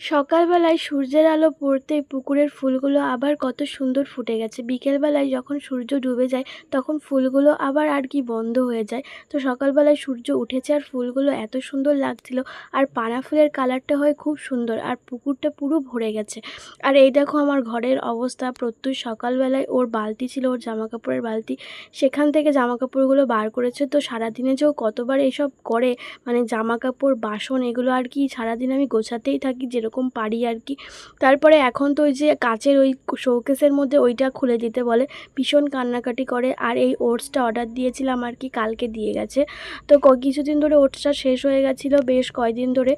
সকালবেলায় সূর্যের আলো পড়তেই পুকুরের ফুলগুলো আবার কত সুন্দর ফুটে গেছে। বিকেলবেলায় যখন সূর্য ডুবে যায়, তখন ফুলগুলো আবার আর কি বন্ধ হয়ে যায়। তো সকালবেলায় সূর্য উঠেছে আর ফুলগুলো এত সুন্দর লাগছিল। আর পাড়া ফুলের কালারটা হয় খুব সুন্দর আর পুকুরটা পুরো ভরে গেছে। আর এই দেখো আমার ঘরের অবস্থা। প্রত্যুষ সকালবেলায় ওর বালতি ছিল, ওর জামা কাপড়ের বালতি। সেখান থেকে জামা কাপড়গুলো বার করেছে। তো সারাদিনে যে কতবার এসব করে মানে জামা কাপড় বাসন, এগুলো আর কি সারাদিন আমি গোছাতেই থাকি, যেরকম পারি আর কি। তারপরে এখন তো ওই যে কাচের ওই শোকেসের মধ্যে ওইটা খুলে দিতে বলে। ভীষণ কান্নাকাটি করে। আর এই ওটসটা অর্ডার দিয়েছিলাম আর কি, কালকে দিয়ে গেছে। তো কিছুদিন ধরে ওটসটা শেষ হয়ে গেছিল বেশ কয়দিন ধরে।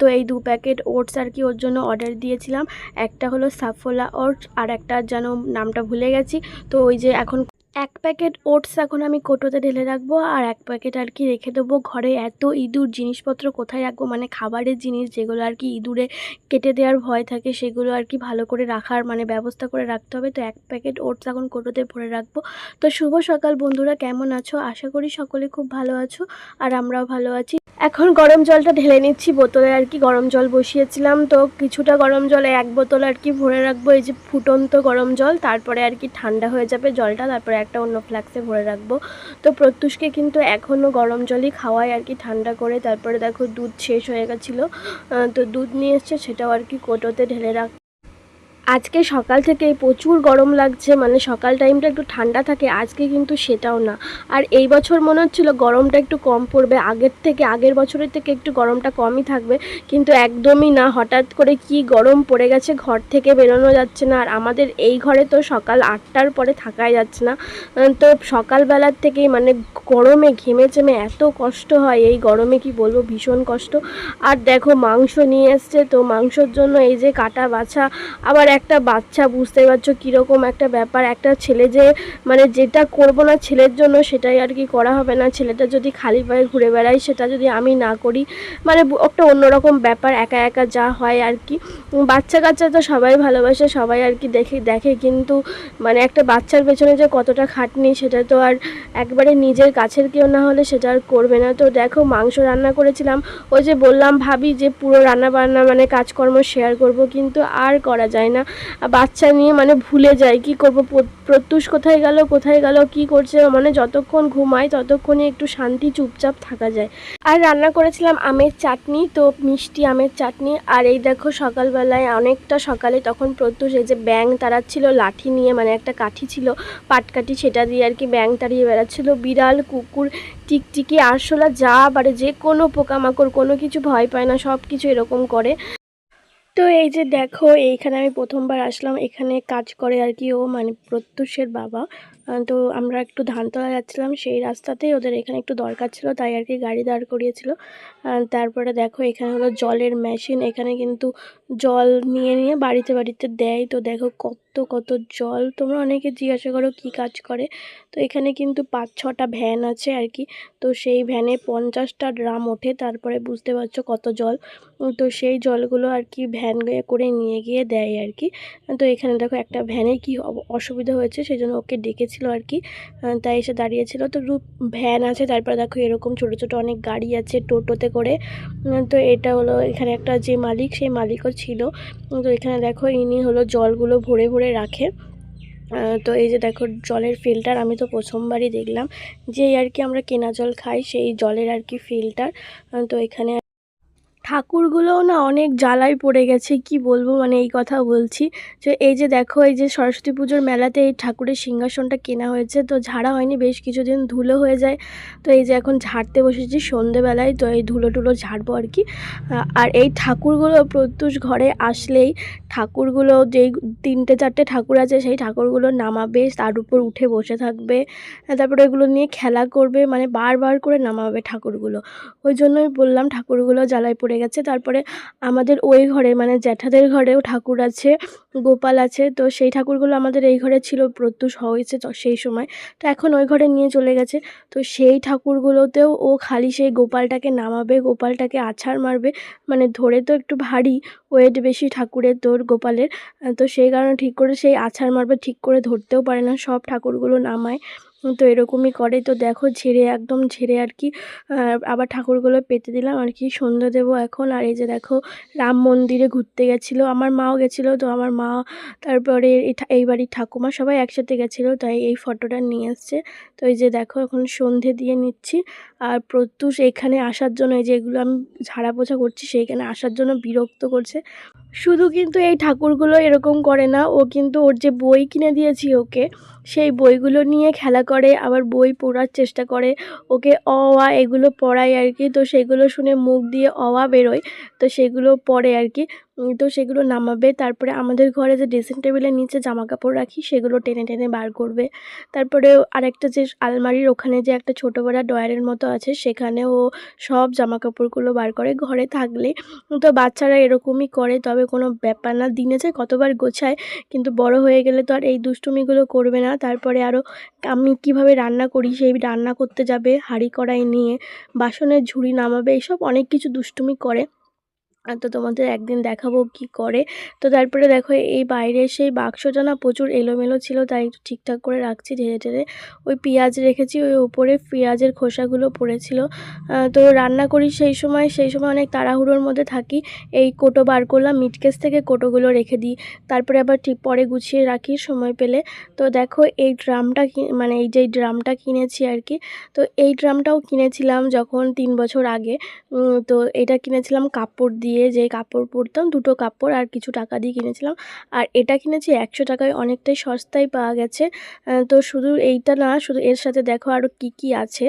তো এই দু প্যাকেট ওটস আর কি ওর জন্য অর্ডার দিয়েছিলাম। একটা হলো সাফোলা ওটস আর একটা যেন নামটা ভুলে গেছি। তো ওই যে এখন এক প্যাকেট ওটস এখন আমি কোটোতে ঢেলে রাখব আর এক প্যাকেট আর কি রেখে দেবো ঘরে। এত ইঁদুর, জিনিসপত্র কোথায় রাখব? মানে খাবারের জিনিস যেগুলো আর কি ইঁদুরে কেটে দেওয়ার ভয় থাকে, সেগুলো আর কি ভালো করে রাখার মানে ব্যবস্থা করে রাখতে হবে। তো এক প্যাকেট ওটস এখন কোটোতে ভরে রাখব। তো শুভ সকাল বন্ধুরা, কেমন আছো? আশা করি সকলে খুব ভালো আছো আর আমরাও ভালো আছি। এখন গরম জলটা ঢেলে নিচ্ছি বোতলে, আর কি গরম জল বসিয়েছিলাম তো কিছুটা গরম জলে এক বোতল আর কি ভরে রাখব, এই যে ফুটন্ত গরম জল, তারপরে আর কি ঠান্ডা হয়ে যাবে জলটা, তারপরে একটা অন্য ফ্লাক্সে ভরে রাখব। তো প্রত্যুষকে কিন্তু এখনও গরম জলই খাওয়াই আর কি ঠান্ডা করে, তারপরে দেখো দুধ শেষ হয়ে গেছিল তো দুধ নিয়ে এসছে, সেটাও আর কি কোটোতে ঢেলে রাখ আজকে সকাল থেকে প্রচুর গরম লাগছে মানে সকাল টাইমটা একটু ঠান্ডা থাকে, আজকে কিন্তু সেটাও না। আর এই বছর মনে হচ্ছিল গরমটা একটু কম পড়বে, আগের থেকে, আগের বছরের থেকে একটু গরমটা কমই থাকবে, কিন্তু একদমই না, হঠাৎ করে কি গরম পড়ে গেছে, ঘর থেকে বেরোনো যাচ্ছে না, আর আমাদের এই ঘরে তো সকাল আটটার পরে থাকাই যাচ্ছে না। তো সকালবেলার থেকেই মানে গরমে ঘেমে চেমে এত কষ্ট হয়, এই গরমে কি বলব, ভীষণ কষ্ট। আর দেখো মাংস নিয়ে এসছে, তো মাংসর জন্য এই যে কাটা বাছা, আবার একটা বাচ্চা বুঝতেই পারছ কীরকম একটা ব্যাপার। একটা ছেলে যে মানে যেটা করব না ছেলের জন্য সেটাই আর কি করা হবে না। ছেলেটা যদি খালি পায়ে ঘুরে বেড়ায়, সেটা যদি আমি না করি মানে একটা অন্যরকম ব্যাপার, একা একা যা হয় আর কি। বাচ্চা কাচ্চা তো সবাই ভালোবাসে, সবাই আর কি দেখে দেখে। কিন্তু মানে একটা বাচ্চার পেছনে যে কতটা খাটনি, সেটা তো আর একবারে নিজের কাছের কেউ না হলে সেটা আর করবে না। তো দেখো, মাংস রান্না করেছিলাম। ওই যে বললাম ভাবি যে পুরো রান্না বান্না মানে কাজকর্ম শেয়ার করব, কিন্তু আর করা যায় না। আর বাচ্চা নিয়ে মানে ভুলে যায়, কি করব? প্রত্যুষ কোথায় গেল কোথায় গেল, কি করছে? মানে যতক্ষণ ঘুমায়, ততক্ষণই একটু শান্তি চুপচাপ থাকা যায়। আর রান্না করেছিলাম আমের চাটনি, তো মিষ্টি আমের চাটনি। আর এই দেখো সকালবেলায় অনেকটা সকালে তখন প্রত্যুষ, এই যে ব্যাং তাড়াচ্ছিল, লাঠি নিয়ে মানে একটা কাঠি ছিল, পাটকাঠি, সেটা দিয়ে আর কি ব্যাং তাড়িয়ে বেড়াচ্ছিল। বিড়াল, কুকুর, টিকটিকি, আরশোলা, যা পারে, যে কোনো পোকামাকড়, কোনো কিছু ভয় পায় না সব কিছু এরকম করে। তো এই যে দেখো, এইখানে আমি প্রথমবার আসলাম। এখানে কাজ করে আর কি ও মানে প্রত্যুষের বাবা। তো আমরা একটু ধানতলা যাচ্ছিলাম। সেই রাস্তাতেই ওদের এখানে একটু দরকার ছিল, তাই আর কি গাড়ি দাঁড় করিয়েছিল। তারপরে দেখো, এখানে হলো জলের মেশিন এখানে কিন্তু জল নিয়ে নিয়ে বাড়িতে বাড়িতে দেয়। তো দেখো কত কত জল। তোমরা অনেকে জিজ্ঞাসা করো কি কাজ করে। তো এখানে কিন্তু পাঁচ, ছটা ভ্যান আছে আর কি। তো সেই ভ্যানে পঞ্চাশটা ড্রাম ওঠে, তারপরে বুঝতে পারছ কত জল। তো সেই জলগুলো আর কি ভ্যান করে নিয়ে গিয়ে দেয় আর কি। তো এখানে দেখো একটা ভ্যানে কি অসুবিধা হয়েছে সেই জন্য ওকে ডেকেছিল আর কি। তাই এসে দাঁড়িয়েছিল। তো ভ্যান আছে, তারপরে দেখো এরকম ছোটো ছোটো অনেক গাড়ি আছে টোটোতে করে। তো এটা হলো এখানে একটা যে মালিক, সেই মালিকও ছিল। তো এখানে দেখো ইনি হলো জলগুলো ভরে ভরে রাখে। তো এই যে দেখো জলের ফিল্টার আমি তো প্রথমবারই দেখলাম। যে আর কি আমরা কেনা জল খাই সেই জলের আর কি ফিল্টার তো এখানে ঠাকুরগুলোও না অনেক জ্বালায় পড়ে গেছে, কি বলব? মানে এই কথা বলছি। যে এই যে দেখো, এই যে সরস্বতী পুজোর মেলাতে এই ঠাকুরের সিংহাসনটা কেনা হয়েছে, তো ঝাড়া হয়নি, বেশ কিছুদিন ধুলো হয়ে যায়। তো এই যে এখন ঝাড়তে বসেছি সন্ধেবেলায়, তো এই ধুলো টুলো ঝাড়বো আর কি। আর এই ঠাকুরগুলো প্রত্যুষ ঘরে আসলেই ঠাকুরগুলো যেই তিনটে চারটে ঠাকুর আছে, সেই ঠাকুরগুলো নামাবে, তার উপর উঠে বসে থাকবে তারপরে এগুলো নিয়ে খেলা করবে মানে বারবার করে নামাবে ঠাকুরগুলো। ওই জন্যই বললাম ঠাকুরগুলো জ্বালায় পড়ে গেছে। তারপরে আমাদের ওই ঘরে মানে জ্যাঠাদের ঘরেও ঠাকুর আছে, গোপাল আছে, তো সেই ঠাকুরগুলো আমাদের এই ঘরে ছিল, প্রত্যুষ হয়েছে সেই সময়। তো এখন ওই ঘরে নিয়ে চলে গেছে। তো সেই ঠাকুরগুলোতেও ও খালি সেই গোপালটাকে নামাবে, গোপালটাকে আছাড় মারবে। মানে ধরে তো একটু ভারী ওয়েট বেশি ঠাকুরের তোর গোপালের। তো সেই কারণে ঠিক করে সেই আছাড় মারবে, ঠিক করে ধরতেও পারে না, সব ঠাকুরগুলো নামায়। তো এরকমই করে। তো দেখো ঝেড়ে একদম ঝেড়ে আর কি আবার ঠাকুরগুলো পেতে দিলাম। আর কি সন্ধ্যা দেবো এখন। আর এই যে দেখো রাম মন্দিরে ঘুরতে গেছিল। আমার মাও গেছিল। তো আমার মা তারপরে এই বাড়ির ঠাকুমা সবাই একসাথে গেছিল। তাই এই ফটোটা নিয়ে এসছে। তো এই যে দেখো এখন সন্ধে দিয়ে নিচ্ছি। আর প্রত্যুষ এখানে আসার জন্য এই যে এগুলো আমি ঝাড়া পোছা করছি, সেইখানে আসার জন্য বিরক্ত করছে। শুধু কিন্তু এই ঠাকুরগুলো এরকম করে না, ও কিন্তু ওর যে বই কিনে দিয়েছি ওকে সেই বইগুলো নিয়ে খেলা করে, আবার বই পড়ার চেষ্টা করে। ওকে অ, আ এগুলো পড়ায় আর কি। তো সেগুলো শুনে মুখ দিয়ে অ, আ বেরোয়। তো সেগুলো পড়ে আর কি। তো সেগুলো নামাবে। তারপরে আমাদের ঘরে যে ড্রেসিং টেবিলের নিচে জামা কাপড় রাখি, সেগুলো টেনে টেনে বার করবে। তারপরে আরেকটা যে আলমারির ওখানে যে একটা ছোটো বড় ডয়ারের মতো আছে সেখানে ও সব জামা কাপড়গুলো বার করে ঘরে থাকলে। তো বাচ্চারা এরকমই করে, তবে কোনো ব্যাপার না। দিনে যে কতবার গোছায়, কিন্তু বড় হয়ে গেলে তো আর এই দুষ্টুমিগুলো করবে না। তারপরে আরও আমি কীভাবে রান্না করি, সেই রান্না করতে যাবে, হাঁড়ি কড়াই নিয়ে, বাসনের ঝুড়ি নামাবে এইসব অনেক কিছু দুষ্টুমি করে। তো তোমাদের একদিন দেখাবো কি করে। তো তারপরে দেখো, এই বাইরে সেই বাক্সটা না প্রচুর এলোমেলো ছিল, তাই একটু ঠিকঠাক করে রাখছি ধীরে ধীরে। ওই পেঁয়াজ রেখেছি, ওই উপরে পেঁয়াজের খোসাগুলো পড়েছিল। তো রান্না করি সেই সময় সেই সময় অনেক তাড়াহুড়োর মধ্যে থাকি। এই কোটো বার করলাম মিটকেস থেকে কোটোগুলো রেখে দিই। তারপরে আবার ঠিক পরে গুছিয়ে রাখি সময় পেলে। তো দেখো, এই ড্রামটা মানে এই যে ড্রামটা কিনেছি আর কি, তো এই ড্রামটাও কিনেছিলাম যখন তিন বছর আগে। তো এটা কিনেছিলাম কাপড় দিয়ে। যে কাপড় পরতাম, দুটো কাপড় আর কিছু টাকা দিয়ে কিনেছিলাম। আর এটা কিনেছি একশো টাকায়, অনেকটাই সস্তায় পাওয়া গেছে। তো শুধু এইটা না, শুধু এর সাথে দেখো আরও কি কি আছে।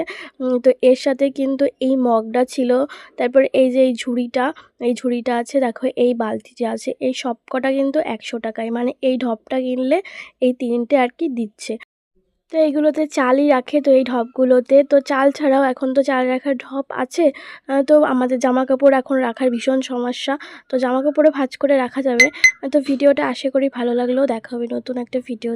তো এর সাথে কিন্তু এই মগটা ছিল। তারপর এই যে এই ঝুড়িটা এই ঝুড়িটা আছে, দেখো এই বালতিটা আছে, এই সব কটা কিন্তু একশো টাকায়। মানে এই ঢপটা কিনলে এই তিনটে আর কি দিচ্ছে। তো এইগুলোতে চালই রাখে তো এই ঢপগুলোতে। তো চাল ছাড়াও এখন তো চাল রাখার ঢপ আছে। তো আমাদের জামা কাপড় এখন রাখার ভীষণ সমস্যা। তো জামা কাপড়ে ভাঁজ করে রাখা যাবে। তো ভিডিওটা আশা করি ভালো লাগলেও দেখা হবে নতুন একটা ভিডিও